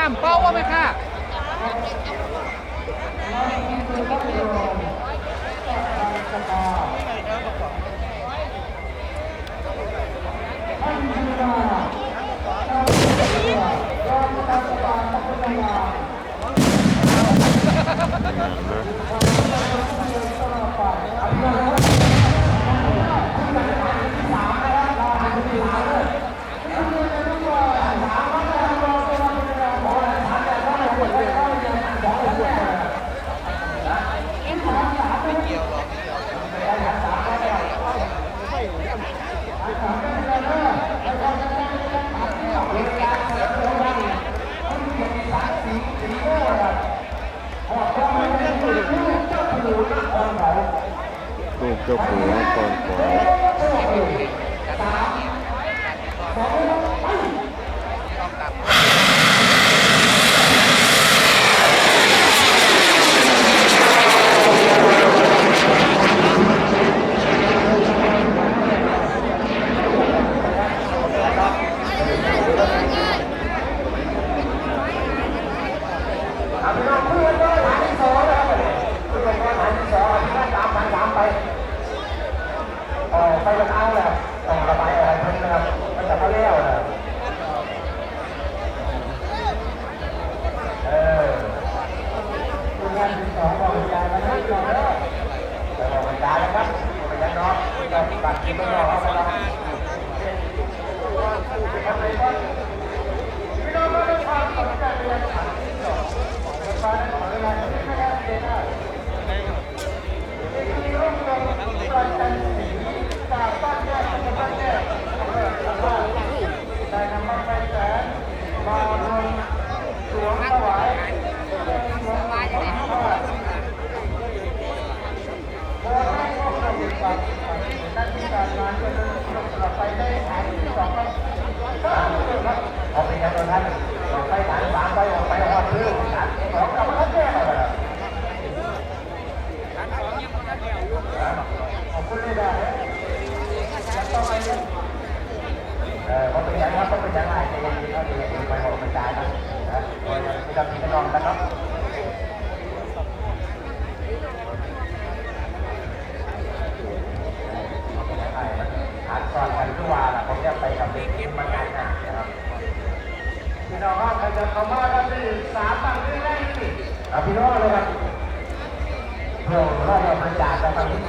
น้ำเป้าว่าไหมค่ะ ลูกเจ้าผัวกองขอนออไปกันเอาแหละต้องระบายอะไรเพิ่มนะครับมันจะมาเลี้ยวนะเออคุณงานที่สองบอกยายมาให้ก่อนนะบอกยายนะครับบอกยายน้อง ก็ตัดกินไม่ได้แล้วพี่น้องก็ได้ความสนใจเรียนขันที่สองของการขอเวลาที่ไม่ได้เรียนได้ที่ร่วมกันประจันสีจากบ้านแยกจากบ้านแยกได้นำมาไปแสนมาลงสวมถวายสวมถวายพระโอ้ให้พวกเราอยู่กับนักวิชาการจะต้องไปได้ฐานที่สองครับเอาไปยังตรงนั้นไปฐานสามไปออกไปหอดพื้นฐานสองกลับมาแก้เลย ขอบคุณเลยนะแล้วก็ไป เออเขาเป็นยังครับเขาเป็นยังไงในวันนี้เขาจะยังไปบอกเป็นใจนะนะจะจะมีกันนอนนะครับหาก่อนกันทุกวันผมจะไปกับเด็กกินมันกันนะครับพี่น้องครับใครจะเข้ามากันที่สามบางที่ได้ที่พี่น้องเลยครับเพื่อว่าเราบริจาคจะทำวิ